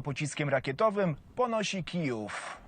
pociskiem rakietowym ponosi Kijów.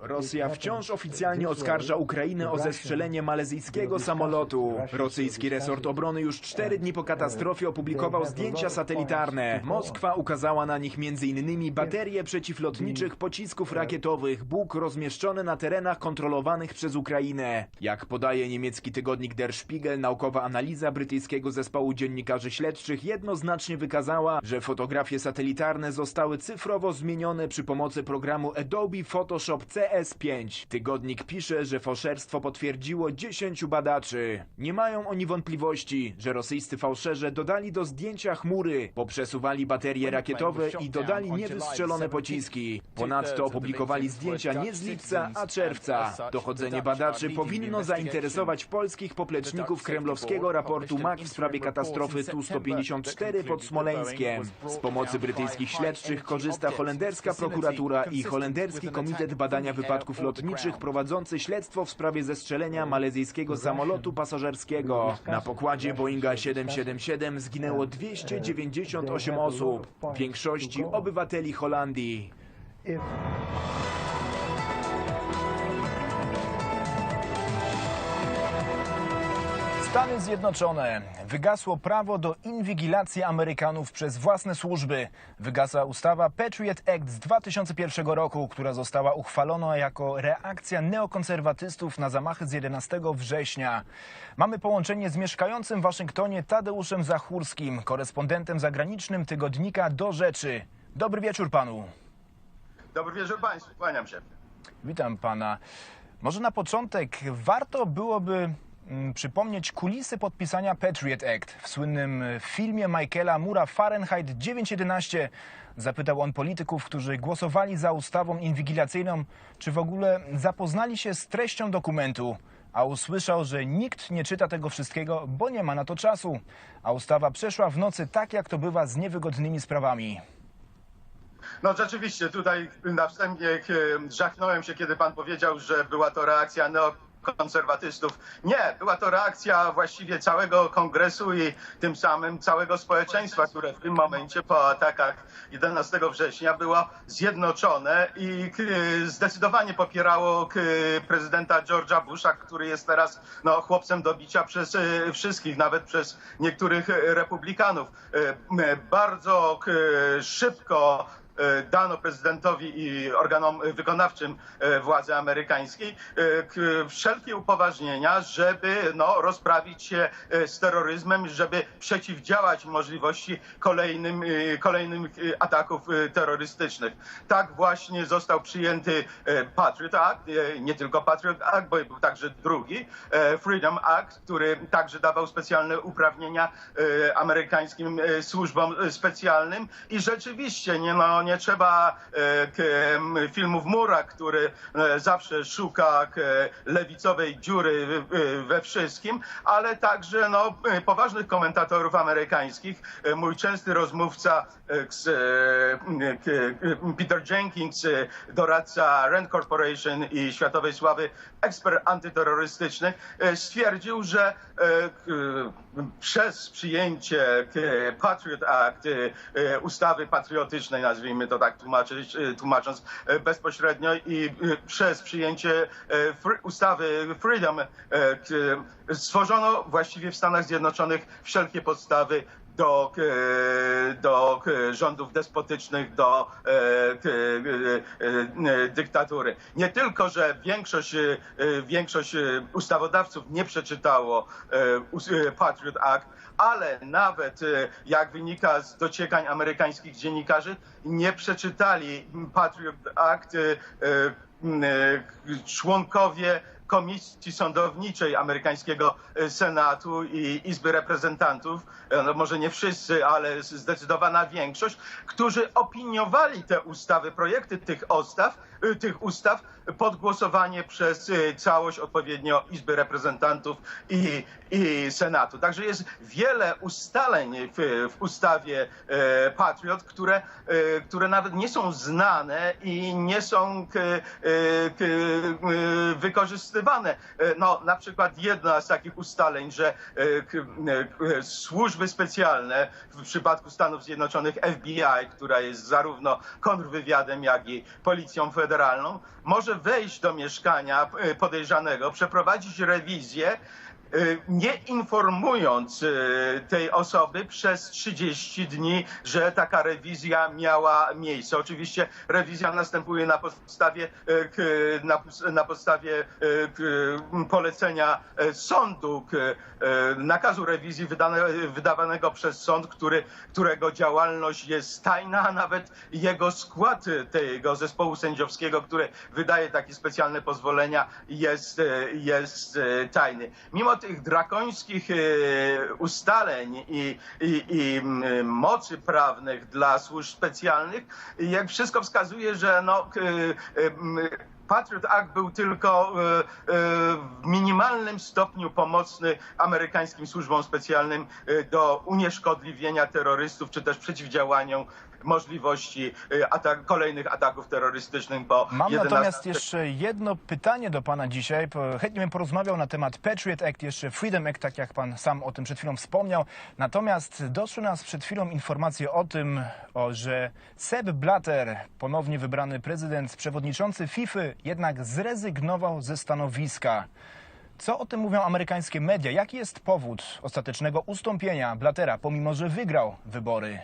Rosja wciąż oficjalnie oskarża Ukrainę o zestrzelenie malezyjskiego samolotu. Rosyjski resort obrony już cztery dni po katastrofie opublikował zdjęcia satelitarne. Moskwa ukazała na nich m.in. baterie przeciwlotniczych pocisków rakietowych Bóg rozmieszczone na terenach kontrolowanych przez Ukrainę. Jak podaje niemiecki tygodnik Der Spiegel, naukowa analiza brytyjskiego zespołu dziennikarzy śledczych jednoznacznie wykazała, że fotografie satelitarne zostały cyfrowo zmienione przy pomocy programu Adobe Photoshop CS5. Tygodnik pisze, że fałszerstwo potwierdziło 10 badaczy. Nie mają oni wątpliwości, że rosyjscy fałszerze dodali do zdjęcia chmury, poprzesuwali baterie rakietowe i dodali niewystrzelone pociski. Ponadto opublikowali zdjęcia nie z lipca, a czerwca. Dochodzenie badaczy powinno zainteresować polskich popleczników kremlowskiego raportu MAC w sprawie katastrofy Tu-154 pod Smoleńskiem. Z pomocy brytyjskich śledczych korzysta holenderska prokuratura i holenderski komitet badania wypadków lotniczych prowadzący śledztwo w sprawie zestrzelenia malezyjskiego samolotu pasażerskiego. Na pokładzie Boeinga 777 zginęło 298 osób, w większości obywateli Holandii. Stany Zjednoczone. Wygasło prawo do inwigilacji Amerykanów przez własne służby. Wygasa ustawa Patriot Act z 2001 roku, która została uchwalona jako reakcja neokonserwatystów na zamachy z 11 września. Mamy połączenie z mieszkającym w Waszyngtonie Tadeuszem Zachórskim, korespondentem zagranicznym tygodnika Do Rzeczy. Dobry wieczór panu. Dobry wieczór Państwu, kłaniam się. Witam pana. Może na początek warto byłoby przypomnieć kulisy podpisania Patriot Act. W słynnym filmie Michaela Mura Fahrenheit 911 zapytał on polityków, którzy głosowali za ustawą inwigilacyjną, czy w ogóle zapoznali się z treścią dokumentu. A usłyszał, że nikt nie czyta tego wszystkiego, bo nie ma na to czasu. A ustawa przeszła w nocy tak, jak to bywa z niewygodnymi sprawami. No rzeczywiście, tutaj na wstępie e, żachnąłem się, kiedy pan powiedział, że była to reakcja neokonserwatystów. Nie, była to reakcja właściwie całego kongresu i tym samym całego społeczeństwa, które w tym momencie po atakach 11 września było zjednoczone i zdecydowanie popierało prezydenta George'a Busha, który jest teraz no, chłopcem do bicia przez e, wszystkich, nawet przez niektórych e, republikanów. E, Bardzo szybko dano prezydentowi i organom wykonawczym e, władzy amerykańskiej e, wszelkie upoważnienia, żeby no, rozprawić się e, z terroryzmem, żeby przeciwdziałać możliwości kolejnym, e, kolejnym e, ataków e, terrorystycznych. Tak właśnie został przyjęty e, Patriot Act, e, nie tylko Patriot Act, bo był także drugi, e, Freedom Act, który także dawał specjalne uprawnienia e, amerykańskim e, służbom e, specjalnym i rzeczywiście nie, no, nie trzeba e, filmów Mura, który e, zawsze szuka lewicowej dziury we wszystkim, ale także no, e, poważnych komentatorów amerykańskich. Mój częsty rozmówca Peter Jenkins, doradca Rand Corporation i światowej sławy ekspert antyterrorystyczny, stwierdził, że przez przyjęcie Patriot Act, ustawy patriotycznej, nazwijmy to tak tłumaczyć, e, tłumacząc e, bezpośrednio i e, przez przyjęcie ustawy Freedom stworzono właściwie w Stanach Zjednoczonych wszelkie podstawy do, e, do e, rządów despotycznych, do e, dyktatury. Nie tylko, że większość, większość ustawodawców nie przeczytało Patriot Act, ale nawet, jak wynika z dociekań amerykańskich dziennikarzy, nie przeczytali Patriot Act członkowie Komisji Sądowniczej amerykańskiego e, Senatu i Izby Reprezentantów, e, no może nie wszyscy, ale zdecydowana większość, którzy opiniowali te ustawy, projekty tych ustaw, e, tych ustaw pod głosowanie przez całość odpowiednio Izby Reprezentantów i, i Senatu. Także jest wiele ustaleń w, w ustawie Patriot, które, które nawet nie są znane i nie są k, k, wykorzysty, wykorzystywane. E, No, na przykład jedna z takich ustaleń, że e, e, służby specjalne w przypadku Stanów Zjednoczonych FBI, która jest zarówno kontrwywiadem, jak i policją federalną, może wejść do mieszkania podejrzanego, przeprowadzić rewizję, nie informując e, tej osoby przez 30 dni, że taka rewizja miała miejsce. Oczywiście rewizja następuje na podstawie, k- na, na podstawie polecenia sądu, nakazu rewizji wydane, wydawanego przez sąd, który, którego działalność jest tajna, a nawet jego skład tego zespołu sędziowskiego, który wydaje takie specjalne pozwolenia, jest, jest tajny. Mimo tych drakońskich e, ustaleń i, i, i mocy prawnych dla służb specjalnych, jak wszystko wskazuje, że no, e, Patriot Act był tylko e, w minimalnym stopniu pomocny amerykańskim służbom specjalnym do unieszkodliwienia terrorystów, czy też przeciwdziałaniu możliwości e, atak, kolejnych ataków terrorystycznych, bo Mam 11 natomiast jeszcze jedno pytanie do pana dzisiaj. Chętnie bym porozmawiał na temat Patriot Act, jeszcze Freedom Act, tak jak pan sam o tym przed chwilą wspomniał. Natomiast doszły nas przed chwilą informacje o tym, o, że Sepp Blatter, ponownie wybrany prezydent, przewodniczący FIFA, jednak zrezygnował ze stanowiska. Co o tym mówią amerykańskie media? Jaki jest powód ostatecznego ustąpienia Blattera, pomimo że wygrał wybory?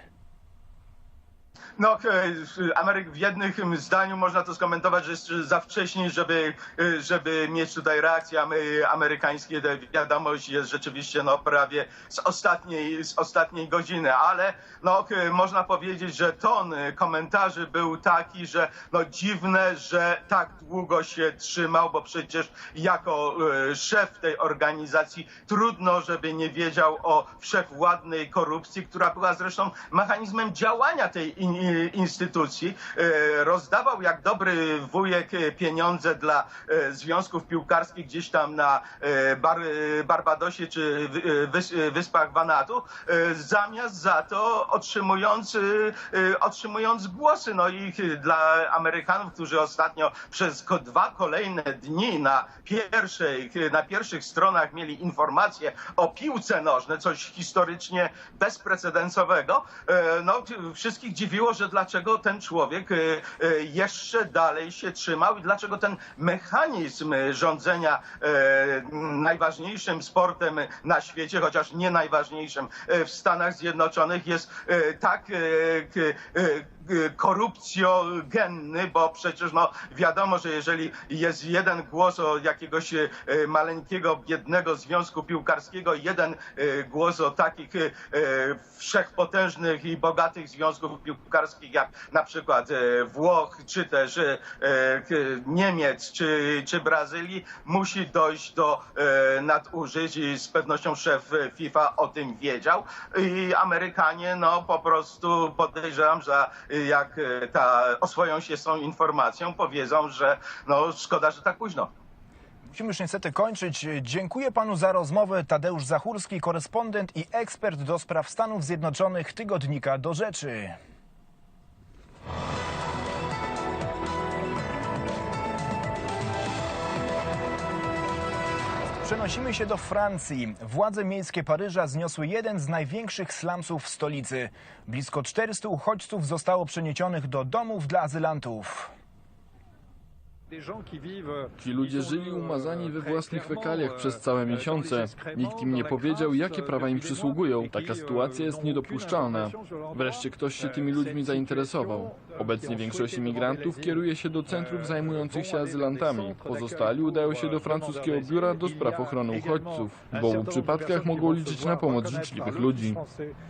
No, e, Ameryk w jednym zdaniu można to skomentować, że jest za wcześnie, żeby, e, żeby mieć tutaj reakcję amy- amerykańskie. Wiadomość jest rzeczywiście no, prawie z ostatniej, z ostatniej godziny, ale no, e, można powiedzieć, że ton e, komentarzy był taki, że no, dziwne, że tak długo się trzymał, bo przecież jako e, szef tej organizacji trudno, żeby nie wiedział o wszechwładnej korupcji, która była zresztą mechanizmem działania tej instytucji. E, Rozdawał jak dobry wujek e, pieniądze dla e, związków piłkarskich gdzieś tam na Bar, Barbadosie czy wy- wys, Wyspach Wanatu, zamiast za to otrzymując, otrzymując głosy. No i dla Amerykanów, którzy ostatnio przez dwa kolejne dni na, pierwszej, na pierwszych stronach mieli informacje o piłce nożnej, coś historycznie bezprecedensowego, no, wszystkich dziwiło, że dlaczego ten człowiek e, e, jeszcze dalej się trzymał i dlaczego ten mechanizm rządzenia e, najważniejszym sportem na świecie, chociaż nie najważniejszym w Stanach Zjednoczonych jest tak korupcjogenny, bo przecież no, wiadomo, że jeżeli jest jeden głos o jakiegoś e, maleńkiego, biednego związku piłkarskiego, jeden e, głos o takich wszechpotężnych i bogatych związków piłkarskich jak na przykład Włoch, czy też Niemiec, czy, czy Brazylii, musi dojść do nadużyć i z pewnością szef FIFA o tym wiedział. I Amerykanie no po prostu podejrzewam, że jak e, ta, oswoją się z tą informacją, powiedzą, że no szkoda, że tak późno. Musimy już niestety kończyć. Dziękuję panu za rozmowę. Tadeusz Zachórski, korespondent i ekspert do spraw Stanów Zjednoczonych tygodnika do rzeczy. Przenosimy się do Francji. Władze miejskie Paryża zniosły jeden z największych slumsów w stolicy. Blisko 400 uchodźców zostało przeniesionych do domów dla azylantów. Ci ludzie żyli umazani we własnych fekaliach przez całe miesiące. Nikt im nie powiedział, jakie prawa im przysługują. Taka sytuacja jest niedopuszczalna. Wreszcie ktoś się tymi ludźmi zainteresował. Obecnie większość imigrantów kieruje się do centrów zajmujących się azylantami. Pozostali udają się do francuskiego biura do spraw ochrony uchodźców. W obu przypadkach mogą liczyć na pomoc życzliwych ludzi.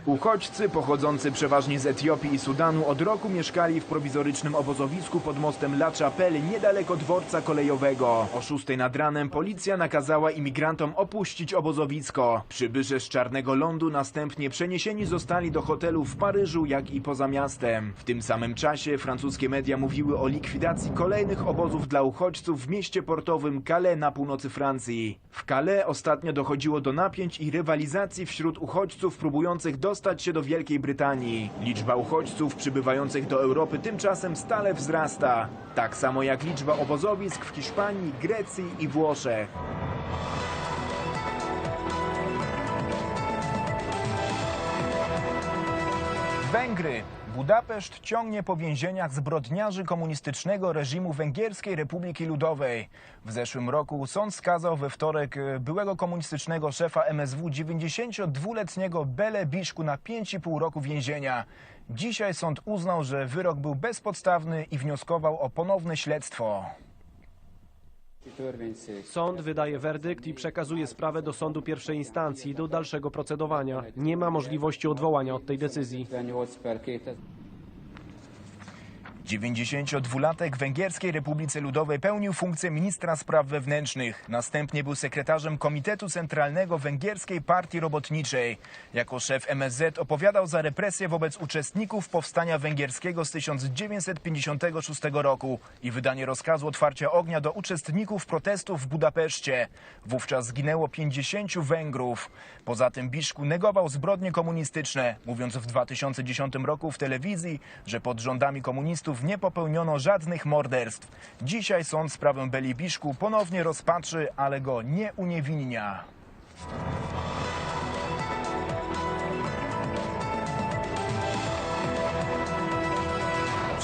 Uchodźcy pochodzący przeważnie z Etiopii i Sudanu od roku mieszkali w prowizorycznym obozowisku pod mostem La Chapelle niedaleko dworca kolejowego. O 6 nad ranem policja nakazała imigrantom opuścić obozowisko. Przybysze z Czarnego Lądu następnie przeniesieni zostali do hotelu w Paryżu, jak i poza miastem. W tym samym czasie francuskie media mówiły o likwidacji kolejnych obozów dla uchodźców w mieście portowym Calais na północy Francji. W Calais ostatnio dochodziło do napięć i rywalizacji wśród uchodźców próbujących dostać się do Wielkiej Brytanii. Liczba uchodźców przybywających do Europy tymczasem stale wzrasta. Tak samo jak liczba obozowisk w Hiszpanii, Grecji i Włoszech. Węgry. Budapeszt ciągnie po więzieniach zbrodniarzy komunistycznego reżimu Węgierskiej Republiki Ludowej. W zeszłym roku sąd skazał we wtorek e, byłego komunistycznego szefa MSW 92-letniego Bele Biszku na 5,5 roku więzienia. Dzisiaj sąd uznał, że wyrok był bezpodstawny i wnioskował o ponowne śledztwo. Sąd wydaje werdykt i przekazuje sprawę do sądu pierwszej instancji do dalszego procedowania. Nie ma możliwości odwołania od tej decyzji. 92-latek w Węgierskiej Republice Ludowej pełnił funkcję ministra spraw wewnętrznych. Następnie był sekretarzem Komitetu Centralnego Węgierskiej Partii Robotniczej. Jako szef MSZ opowiadał za represje wobec uczestników powstania węgierskiego z 1956 roku i wydanie rozkazu otwarcia ognia do uczestników protestów w Budapeszcie. Wówczas zginęło 50 Węgrów. Poza tym Biszku negował zbrodnie komunistyczne, mówiąc w 2010 roku w telewizji, że pod rządami komunistów nie popełniono żadnych morderstw. Dzisiaj sąd sprawę Beli Biszku ponownie rozpatrzy, ale go nie uniewinnia.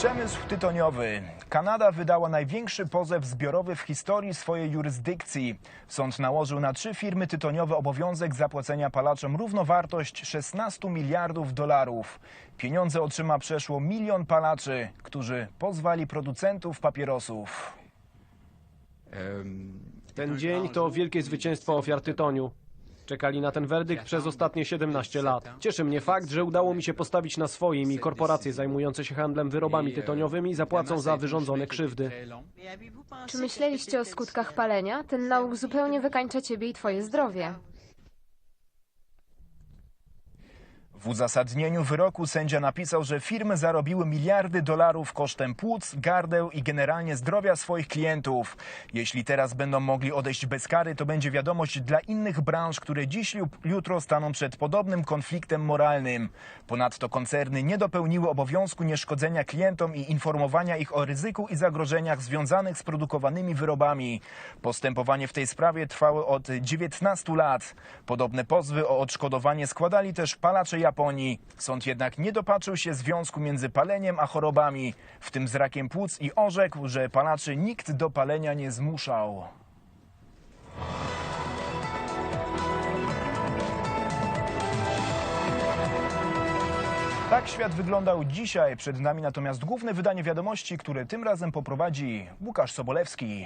Przemysł tytoniowy. Kanada wydała największy pozew zbiorowy w historii swojej jurysdykcji. Sąd nałożył na trzy firmy tytoniowe obowiązek zapłacenia palaczom równowartość 16 miliardów dolarów. Pieniądze otrzyma przeszło milion palaczy, którzy pozwali producentów papierosów. Ten dzień to wielkie zwycięstwo ofiar tytoniu. Czekali na ten werdykt przez ostatnie 17 lat. Cieszy mnie fakt, że udało mi się postawić na swoim i korporacje zajmujące się handlem wyrobami tytoniowymi zapłacą za wyrządzone krzywdy. Czy myśleliście o skutkach palenia? Ten nauk zupełnie wykańcza ciebie i twoje zdrowie. W uzasadnieniu wyroku sędzia napisał, że firmy zarobiły miliardy dolarów kosztem płuc, gardeł i generalnie zdrowia swoich klientów. Jeśli teraz będą mogli odejść bez kary, to będzie wiadomość dla innych branż, które dziś lub jutro staną przed podobnym konfliktem moralnym. Ponadto koncerny nie dopełniły obowiązku nieszkodzenia klientom i informowania ich o ryzyku i zagrożeniach związanych z produkowanymi wyrobami. Postępowanie w tej sprawie trwało od 19 lat. Podobne pozwy o odszkodowanie składali też palacze Japonii. Sąd jednak nie dopatrzył się związku między paleniem a chorobami, w tym z rakiem płuc i orzekł, że palaczy nikt do palenia nie zmuszał. Tak świat wyglądał dzisiaj. Przed nami natomiast główne wydanie wiadomości, które tym razem poprowadzi Łukasz Sobolewski.